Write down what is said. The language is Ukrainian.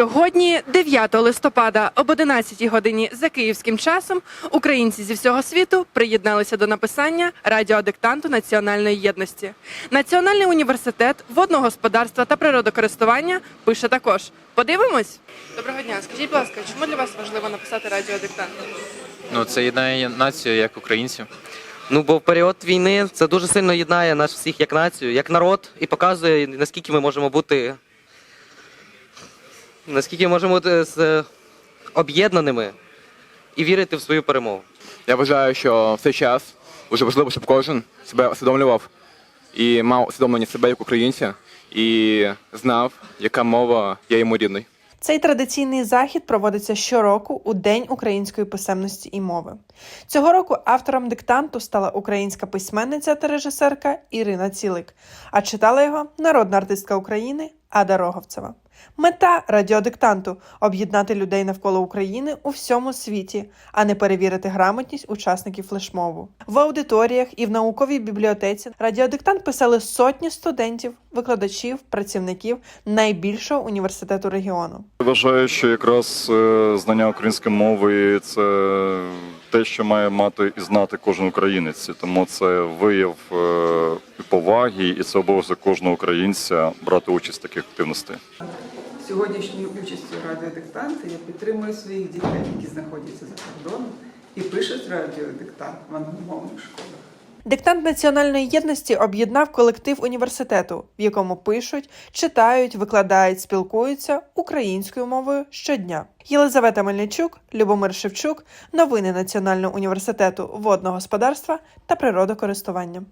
Сьогодні, 9 листопада, об 11 годині за київським часом, українці зі всього світу приєдналися до написання радіодиктанту національної єдності. Національний університет водного господарства та природокористування пише також. Подивимось. Доброго дня. Скажіть, будь ласка, чому для вас важливо написати радіодиктант? Ну, це єднає націю як українців. Ну, бо в період війни це дуже сильно єднає нас всіх як націю, як народ, і показує, наскільки ми можемо бути. Наскільки можемо бути з, об'єднаними і вірити в свою перемогу. Я вважаю, що в цей час дуже важливо, щоб кожен себе усвідомлював і мав усвідомлення себе як українця, і знав, яка мова є йому рідною. Цей традиційний захід проводиться щороку у День української писемності і мови. Цього року автором диктанту стала українська письменниця та режисерка Ірина Цілик, а читала його народна артистка України Ада Роговцева. Мета радіодиктанту об'єднати людей навколо України у всьому світі, а не перевірити грамотність учасників флешмобу. В аудиторіях і в науковій бібліотеці радіодиктант писали сотні студентів, викладачів, працівників найбільшого університету регіону. Вважаю, що якраз е, знання української мови це те, що має мати і знати кожен українець. Тому це вияв е, поваги, і це обов'язок кожного українця брати участь в таких активностей. Сьогоднішньою участю радіодиктанти я підтримую своїх дітей, які знаходяться за кордоном і пишуть радіодиктант в англомовних школах. Диктант національної єдності об'єднав колектив університету, в якому пишуть, читають, викладають, спілкуються українською мовою щодня. Єлизавета Мельничук, Любомир Шевчук, новини Національного університету водного господарства та природокористування.